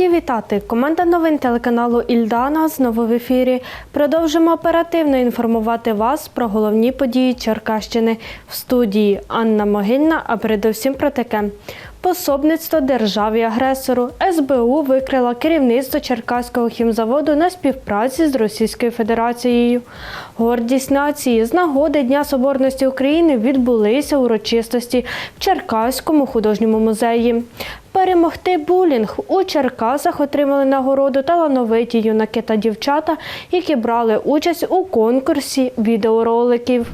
Раді вітати! Команда новин телеканалу Ільдана знову в ефірі. Продовжимо оперативно інформувати вас про головні події Черкащини в студії Анна Могильна, а передусім про таке. Пособництво державі-агресору СБУ викрила керівництво Черкаського хімзаводу на співпраці з Російською Федерацією. Гордість нації з нагоди Дня Соборності України відбулися урочистості в Черкаському художньому музеї. Перемогти булінг у Черкасах отримали нагороду талановиті юнаки та дівчата, які брали участь у конкурсі відеороликів.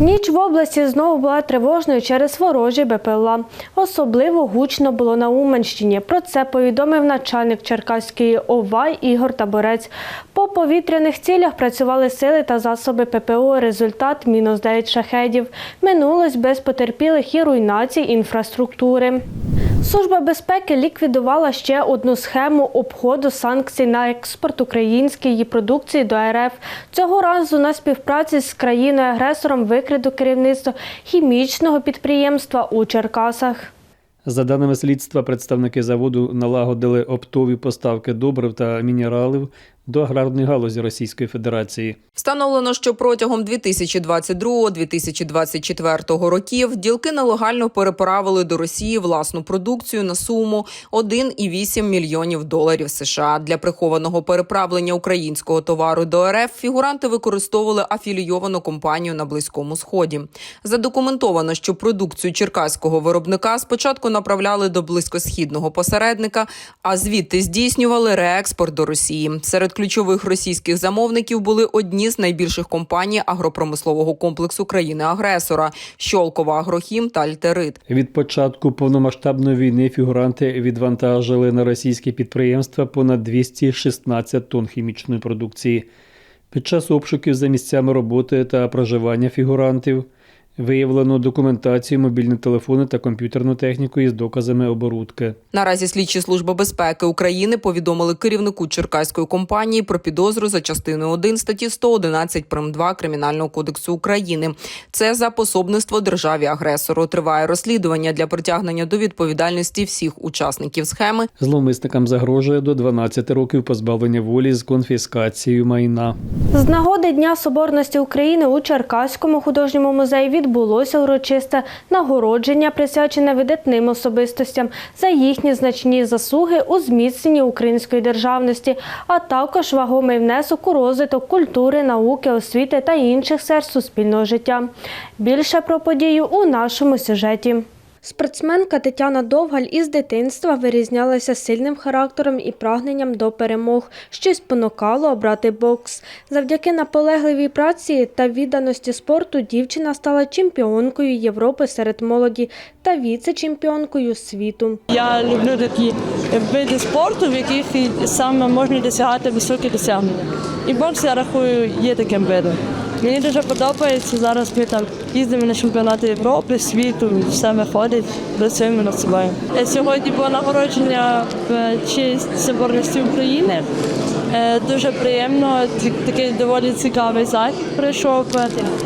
Ніч в області знову була тривожною через ворожі БПЛА. Особливо гучно було на Уманщині. Про це повідомив начальник Черкаської ОВА Ігор Таборець. По повітряних цілях працювали сили та засоби ППО. Результат мінус 9 шахедів. Минулось без потерпілих і руйнацій інфраструктури. Служба безпеки ліквідувала ще одну схему обходу санкцій на експорт української продукції до РФ. Цього разу на співпраці з країною-агресором викриду керівництво хімічного підприємства у Черкасах. За даними слідства, представники заводу налагодили оптові поставки добрив та мінералів до аграрної галузі Російської Федерації. Встановлено, що протягом 2022-2024 років ділки нелегально переправили до Росії власну продукцію на суму 1,8 мільйонів доларів США. Для прихованого переправлення українського товару до РФ фігуранти використовували афілійовану компанію на Близькому Сході. Задокументовано, що продукцію черкаського виробника спочатку направляли до близькосхідного посередника, а звідти здійснювали реекспорт до Росії. Серед ключових російських замовників були одні з найбільших компаній агропромислового комплексу країни-агресора Щолкова Агрохім та Альтерит. Від початку повномасштабної війни фігуранти відвантажили на російські підприємства понад 216 тонн хімічної продукції. Під час обшуків за місцями роботи та проживання фігурантів виявлено документацію, мобільні телефони та комп'ютерну техніку із доказами оборудки. Наразі слідчі служби безпеки України повідомили керівнику черкаської компанії про підозру за частиною 1 статті 111 прим. 2 Кримінального кодексу України. Це за пособництво державі агресору. Триває розслідування для притягнення до відповідальності всіх учасників схеми. Зловмисникам загрожує до 12 років позбавлення волі з конфіскацією майна. З нагоди Дня Соборності України у Черкаському художньому музеї відбулося урочисте нагородження, присвячене видатним особистостям за їхні значні заслуги у зміцненні української державності, а також вагомий внесок у розвиток культури, науки, освіти та інших сфер суспільного життя. Більше про подію у нашому сюжеті. Спортсменка Тетяна Довгаль із дитинства вирізнялася сильним характером і прагненням до перемог, що спонукало обрати бокс. Завдяки наполегливій праці та відданості спорту дівчина стала чемпіонкою Європи серед молоді та віце-чемпіонкою світу. Я люблю такі види спорту, в яких саме можна досягати високі досягнення. І бокс, я рахую, є таким видом. Мені дуже подобається. Зараз ми там їздимо на чемпіонати Європи, світу, все виходить, працюємо над собою. Е, Сьогодні було нагородження в честь соборності України. Е, Дуже приємно, такий доволі цікавий захід прийшов.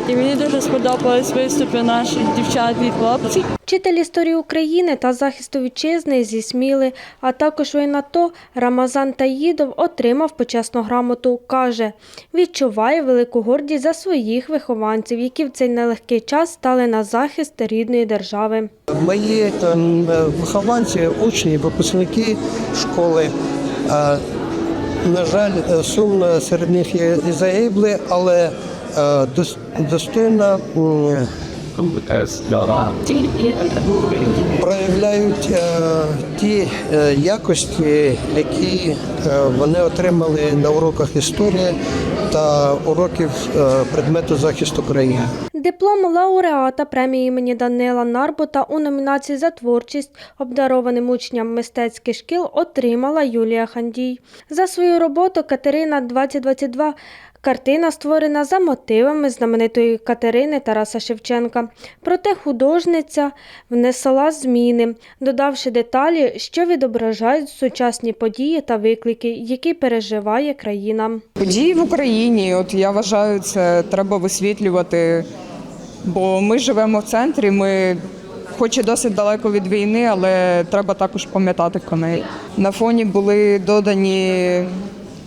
І мені дуже сподобались виступи наших дівчат і хлопців. Вчитель історії України та захисту вітчизни зі Сміли, а також воєнато Рамазан Таїдов отримав почесну грамоту. Каже, відчуває велику гордість за своїх вихованців, які в цей нелегкий час стали на захист рідної держави. Мої ем, вихованці, учні, випускники школи. На жаль, е, сумно серед них є і загиблі, але е, достойно проявляють е, ті якості, які вони отримали на уроках історії та уроків предмету захисту країни. Диплом лауреата премії імені Данила Нарбута у номінації за творчість обдарованим учням мистецьких шкіл отримала Юлія Хандій. За свою роботу Катерина 2022 Картина створена за мотивами знаменитої Катерини Тараса Шевченка. Проте художниця внесла зміни, додавши деталі, що відображають сучасні події та виклики, які переживає країна. Події в Україні, от я вважаю, це треба висвітлювати, бо ми живемо в центрі, ми хоч і досить далеко від війни, але треба також пам'ятати коней. На фоні були додані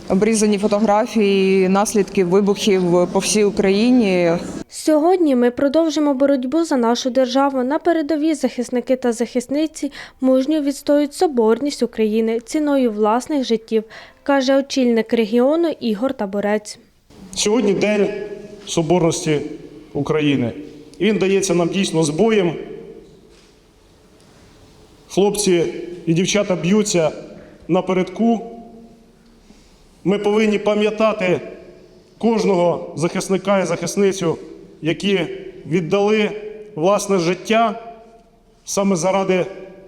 обрізані фотографії наслідків вибухів по всій Україні. Сьогодні ми продовжимо боротьбу за нашу державу. На передовій захисники та захисниці мужньо відстоюють соборність України ціною власних життів, каже очільник регіону Ігор Таборець. Сьогодні День Соборності України. Він дається нам дійсно з боєм. Хлопці і дівчата б'ються напередку. Ми повинні пам'ятати кожного захисника і захисницю, які віддали власне життя саме заради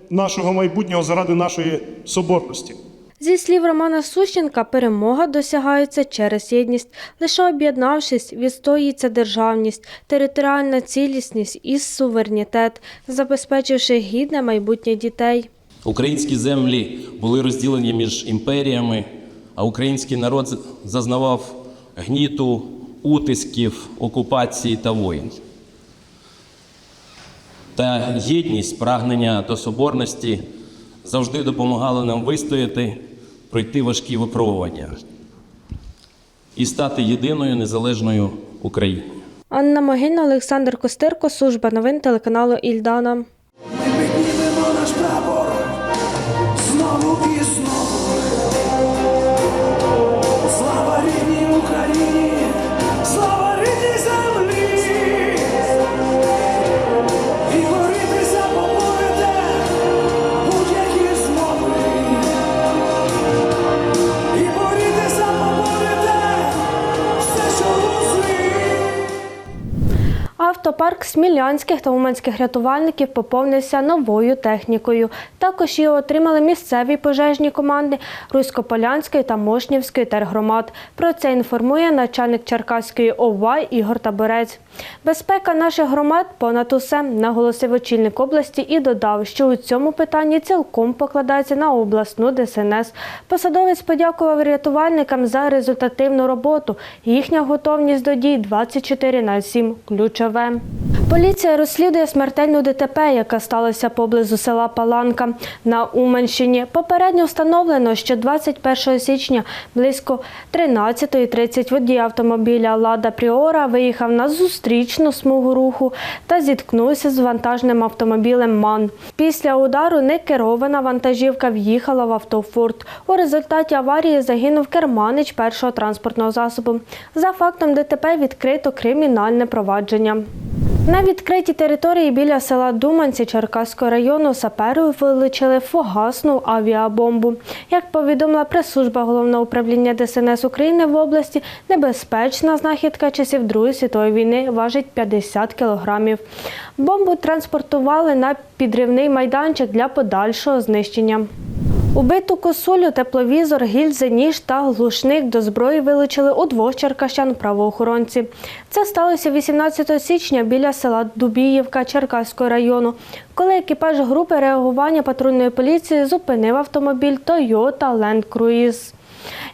нашого майбутнього, заради нашої соборності. Зі слів Романа Сущенка, перемога досягається через єдність. Лише об'єднавшись, відстоюється державність, територіальна цілісність і суверенітет, забезпечивши гідне майбутнє дітей. Українські землі були розділені між імперіями, а український народ зазнавав гніту, утисків, окупації та воїн. Та єдність, прагнення до соборності завжди допомагали нам вистояти, пройти важкі випробування і стати єдиною незалежною Україною. Анна Могильна, Олександр Костирко, служба новин телеканалу Ільдана. Ми піднімемо наш прапор знову і знову. Автопарк смілянських та уманських рятувальників поповнився новою технікою. Також її отримали місцеві пожежні команди Руськополянської та Мошнівської тергромад. Про це інформує начальник Черкаської ОВА Ігор Таборець. Безпека наших громад понад усе, наголосив очільник області і додав, що у цьому питанні цілком покладається на обласну ДСНС. Посадовець подякував рятувальникам за результативну роботу. Їхня готовність до дій 24 на 7 – ключове. Поліція розслідує смертельну ДТП, яка сталася поблизу села Паланка на Уманщині. Попередньо встановлено, що 21 січня близько 13.30 водій автомобіля Лада Пріора виїхав на зустрічну смугу руху та зіткнувся з вантажним автомобілем МАН. Після удару некерована вантажівка в'їхала в автофорт. У результаті аварії загинув керманич першого транспортного засобу. За фактом ДТП відкрито кримінальне провадження. На відкритій території біля села Думанці Черкаського району сапери вилучили фугасну авіабомбу. Як повідомила прес-служба головного управління ДСНС України в області, небезпечна знахідка часів Другої світової війни важить 50 кілограмів. Бомбу транспортували на підривний майданчик для подальшого знищення. Убиту косулю, тепловізор, гільзи, ніж та глушник до зброї вилучили у двох черкащан правоохоронці. Це сталося 18 січня біля села Дубіївка Черкаського району, коли екіпаж групи реагування патрульної поліції зупинив автомобіль Toyota Land Cruise.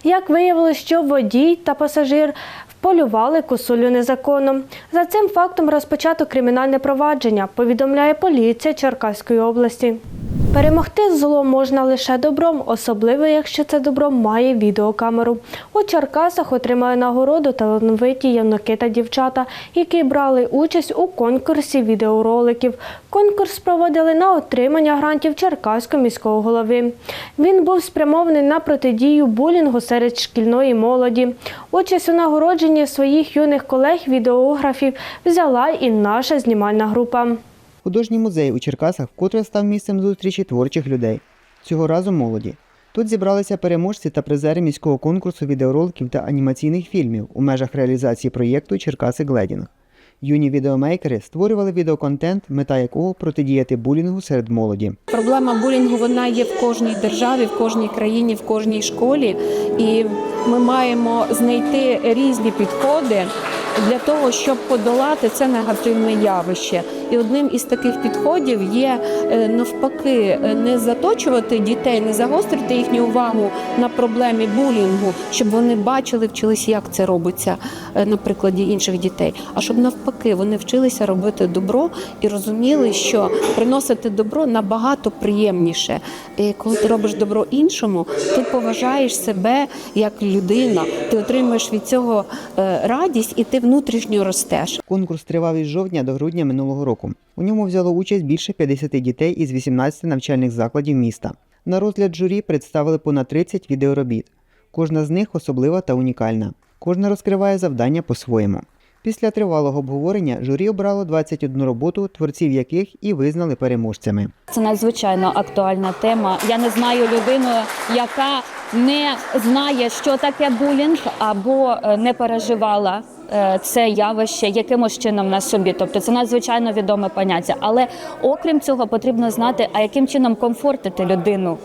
Як виявилось, що водій та пасажир полювали косулю незаконно. За цим фактом розпочато кримінальне провадження, повідомляє поліція Черкаської області. Перемогти зло можна лише добром, особливо якщо це добро має відеокамеру. У Черкасах отримали нагороду талановиті юнаки та дівчата, які брали участь у конкурсі відеороликів. Конкурс проводили на отримання грантів Черкаського міського голови. Він був спрямований на протидію булінгу серед шкільної молоді. Участь у нагородженні своїх юних колег-відеографів взяла і наша знімальна група. Художній музей у Черкасах вкотре став місцем зустрічі творчих людей. Цього разу молоді. Тут зібралися переможці та призери міського конкурсу відеороликів та анімаційних фільмів у межах реалізації проєкту Черкаси Гледінг. Юні відеомейкери створювали відеоконтент, мета якого протидіяти булінгу серед молоді. Проблема булінгу вона є в кожній державі, в кожній країні, в кожній школі, і ми маємо знайти різні підходи для того, щоб подолати це негативне явище. І одним із таких підходів є е, навпаки е, не заточувати дітей, не загострити їхню увагу на проблемі булінгу, щоб вони бачили, вчилися, як це робиться е, на прикладі інших дітей. А щоб навпаки вони вчилися робити добро і розуміли, що приносити добро набагато приємніше. І коли ти робиш добро іншому, ти поважаєш себе як людина, ти отримуєш від цього радість, і ти внутрішньо ростеш. Конкурс тривав із жовтня до грудня минулого року. У ньому взяло участь більше 50 дітей із 18 навчальних закладів міста. На розгляд журі представили понад 30 відеоробіт. Кожна з них особлива та унікальна. Кожна розкриває завдання по-своєму. Після тривалого обговорення журі обрало 21 роботу, творців яких і визнали переможцями. Це надзвичайно актуальна тема. Я не знаю людину, яка не знає, що таке булінг, або е, не переживала це явище якимось чином на собі. Тобто це надзвичайно відоме поняття. Але окрім цього, потрібно знати, а яким чином комфортити людину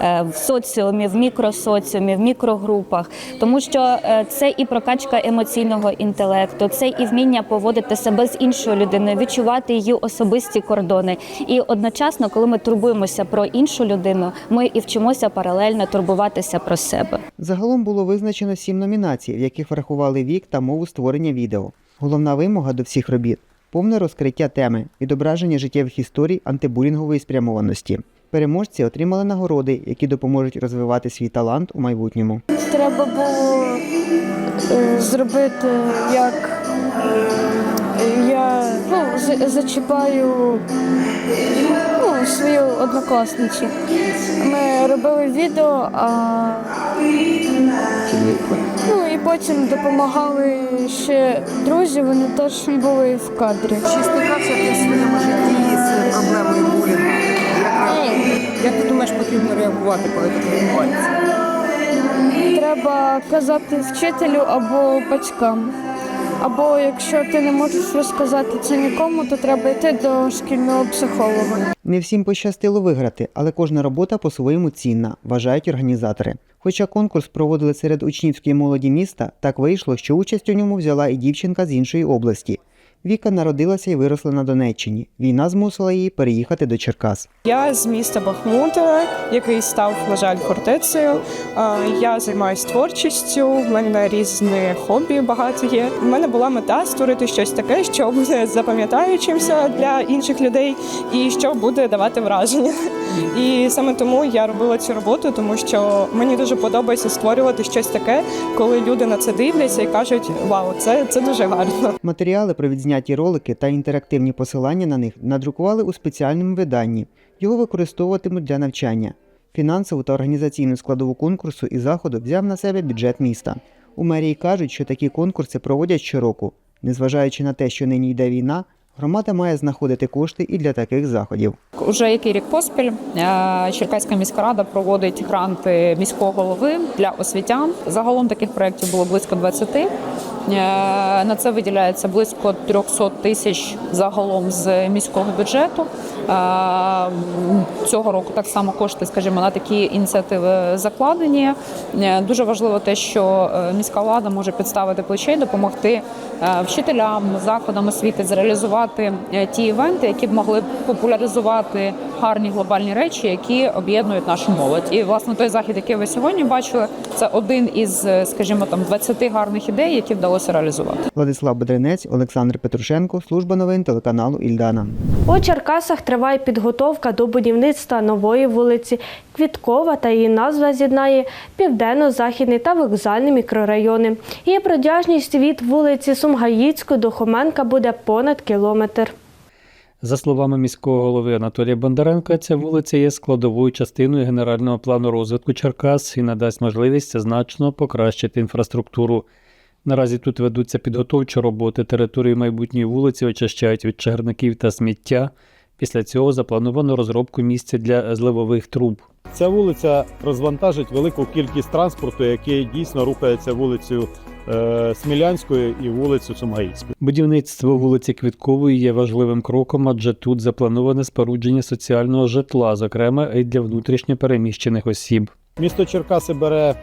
е, в соціумі, в мікросоціумі, в мікрогрупах, тому що е, це і прокачка емоційного інтелекту, це і вміння поводити себе з іншою людиною, відчувати її особисті кордони. І одночасно, коли ми турбуємося про іншу людину, ми і вчимося паралельно турбуватися про себе. Загалом було визначено сім номінацій, в яких врахували вік та мову створення відео. Головна вимога до всіх робіт повне розкриття теми, відображення життєвих історій антибулінгової спрямованості. Переможці отримали нагороди, які допоможуть розвивати свій талант у майбутньому. Треба було е, зробити, як я ну, зачіпаю ну, свою однокласницю. Ми робили відео, а ну, і потім допомагали ще друзі, вони теж були в кадрі. Чи стикався ти в своєму житті з проблемою булінгу? Як, як ти думаєш, потрібно реагувати, коли таке відбувається? Треба казати вчителю або батькам. Або якщо ти не можеш розказати це нікому, то треба йти до шкільного психолога. Не всім пощастило виграти, але кожна робота по-своєму цінна, вважають організатори. Хоча конкурс проводили серед учнівської молоді міста, так вийшло, що участь у ньому взяла і дівчинка з іншої області. Віка народилася і виросла на Донеччині. Війна змусила її переїхати до Черкас. Я з міста Бахмута, який став, на жаль, фортецею. Я займаюся творчістю, в мене різні хобі багато є. У мене була мета створити щось таке, що буде запам'ятаючимся для інших людей і що буде давати враження. І саме тому я робила цю роботу, тому що мені дуже подобається створювати щось таке, коли люди на це дивляться і кажуть: Вау, це, це дуже гарно. Матеріали про відзняті ролики та інтерактивні посилання на них надрукували у спеціальному виданні. Його використовуватимуть для навчання. Фінансову та організаційну складову конкурсу і заходу взяв на себе бюджет міста. У мерії кажуть, що такі конкурси проводять щороку. Незважаючи на те, що нині йде війна, громада має знаходити кошти і для таких заходів. Уже який рік поспіль е, Черкаська міська рада проводить гранти міського голови для освітян. Загалом таких проєктів було близько 20. Е, На це виділяється близько 300 тисяч загалом з міського бюджету. Е, Цього року так само кошти, скажімо, на такі ініціативи закладені. Дуже важливо те, що міська влада може підставити плече і допомогти вчителям, закладам освіти зреалізувати е, ті івенти, які б могли популяризувати гарні глобальні речі, які об'єднують нашу молодь. І власне той захід, який ви сьогодні бачили, це один із, е, скажімо, там 20 гарних ідей, які вдалося реалізувати. Владислав Бедренець, Олександр Петрушенко, служба новин телеканалу Ільдана. У Черкасах триває підготовка до будівництва нової вулиці Квіткова та її назва з'єднає південно-західний та вокзальний мікрорайони. Її продяжність від вулиці Сумгаїцької до Хоменка буде понад кілометр. За словами міського голови Анатолія Бондаренка, ця вулиця є складовою частиною генерального плану розвитку Черкас і надасть можливість значно покращити інфраструктуру. Наразі тут ведуться підготовчі роботи. Територію майбутньої вулиці очищають від чагарників та сміття. Після цього заплановано розробку місця для зливових труб. Ця вулиця розвантажить велику кількість транспорту, який дійсно рухається вулицею е, Смілянською і вулицю Сумгаїцькою. Будівництво вулиці Квіткової є важливим кроком, адже тут заплановане спорудження соціального житла, зокрема і для внутрішньо переміщених осіб. Місто Черкаси бере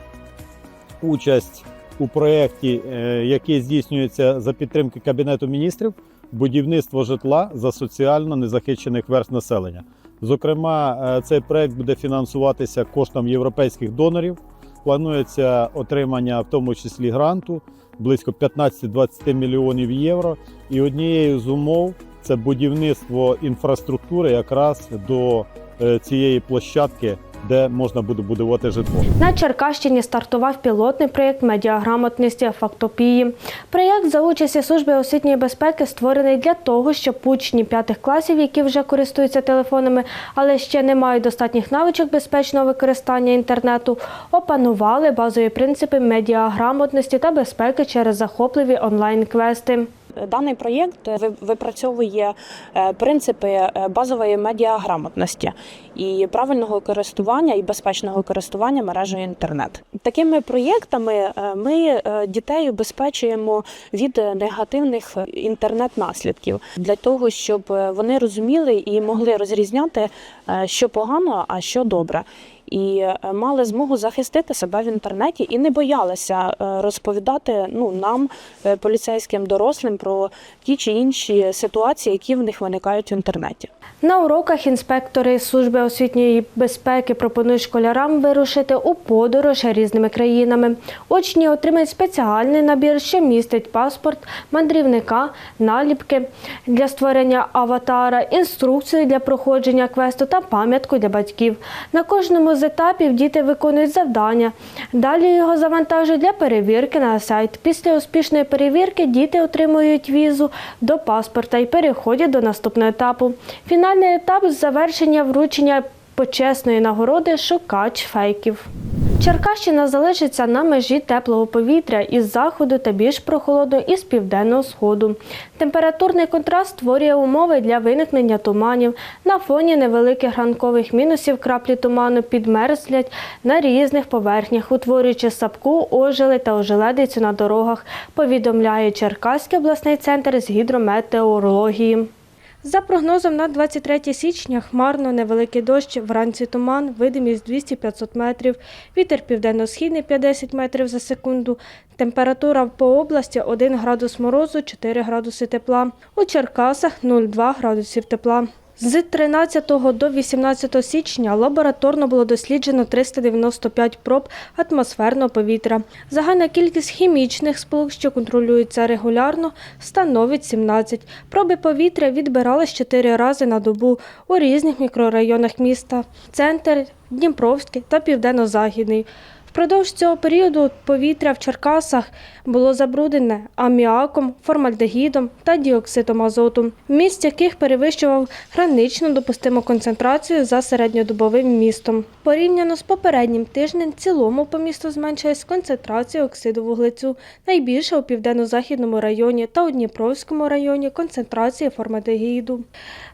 участь у проєкті, е, який здійснюється за підтримки Кабінету міністрів будівництво житла за соціально незахищених верств населення. Зокрема, е, цей проект буде фінансуватися коштом європейських донорів. Планується отримання, в тому числі гранту, близько 15-20 мільйонів євро. І однією з умов це будівництво інфраструктури якраз до е, цієї площадки, де можна буде будувати житло. На Черкащині стартував пілотний проєкт медіаграмотності фактопії. Проєкт за участі служби освітньої безпеки створений для того, щоб учні п'ятих класів, які вже користуються телефонами, але ще не мають достатніх навичок безпечного використання інтернету, опанували базові принципи медіаграмотності та безпеки через захопливі онлайн-квести. Даний проєкт ви- випрацьовує е, принципи е, базової медіаграмотності і правильного користування і безпечного користування мережею інтернет. Такими проєктами е, ми е, дітей убезпечуємо від негативних інтернет-наслідків для того, щоб е, вони розуміли і могли розрізняти, е, що погано, а що добре. І е, мали змогу захистити себе в інтернеті і не боялися е, розповідати ну нам, е, поліцейським дорослим, про ті чи інші ситуації, які в них виникають в інтернеті. На уроках інспектори служби освітньої безпеки пропонують школярам вирушити у подорож різними країнами. Учні отримають спеціальний набір, що містить паспорт мандрівника, наліпки для створення аватара, інструкцію для проходження квесту та пам'ятку для батьків. На кожному етапів діти виконують завдання. Далі його завантажують для перевірки на сайт. Після успішної перевірки діти отримують візу до паспорта і переходять до наступного етапу. Фінальний етап завершення вручення почесної нагороди шукач фейків. Черкащина залишиться на межі теплого повітря із заходу та більш прохолодно із південного сходу. Температурний контраст створює умови для виникнення туманів. На фоні невеликих ранкових мінусів краплі туману підмерзлять на різних поверхнях, утворюючи сапку, ожели та ожеледицю на дорогах, повідомляє Черкаський обласний центр з гідрометеорології. За прогнозом на 23 січня хмарно невеликий дощ, вранці туман, видимість 200-500 метрів, вітер південно-східний 50 метрів за секунду. Температура по області 1 градус морозу, 4 градуси тепла. У Черкасах 0,2 градусів тепла. З 13 до 18 січня лабораторно було досліджено 395 проб атмосферного повітря. Загальна кількість хімічних сполук, що контролюються регулярно, становить 17. Проби повітря відбирались 4 рази на добу у різних мікрорайонах міста: центр, Дніпровський та Південно-Західний. Впродовж цього періоду повітря в Черкасах було забруднене аміаком, формальдегідом та діоксидом азоту, вміст яких перевищував гранично допустиму концентрацію за середньодобовим містом. Порівняно з попереднім тижнем, в цілому по місту зменшилась концентрація оксиду вуглецю, найбільше у південно-західному районі та у Дніпровському районі концентрація формальдегіду.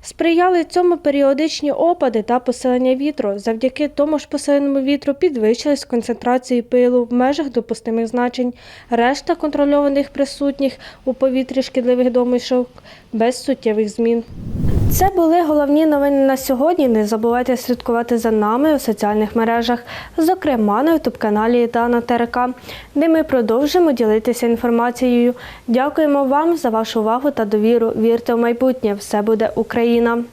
Сприяли цьому періодичні опади та посилення вітру. Завдяки тому ж посиленому вітру підвищилась концентрації пилу в межах допустимих значень. Решта контрольованих присутніх у повітрі шкідливих домішок без суттєвих змін. Це були головні новини на сьогодні. Не забувайте слідкувати за нами у соціальних мережах, зокрема на ютуб-каналі та на ТРК, де ми продовжимо ділитися інформацією. Дякуємо вам за вашу увагу та довіру. Вірте в майбутнє. Все буде Україна!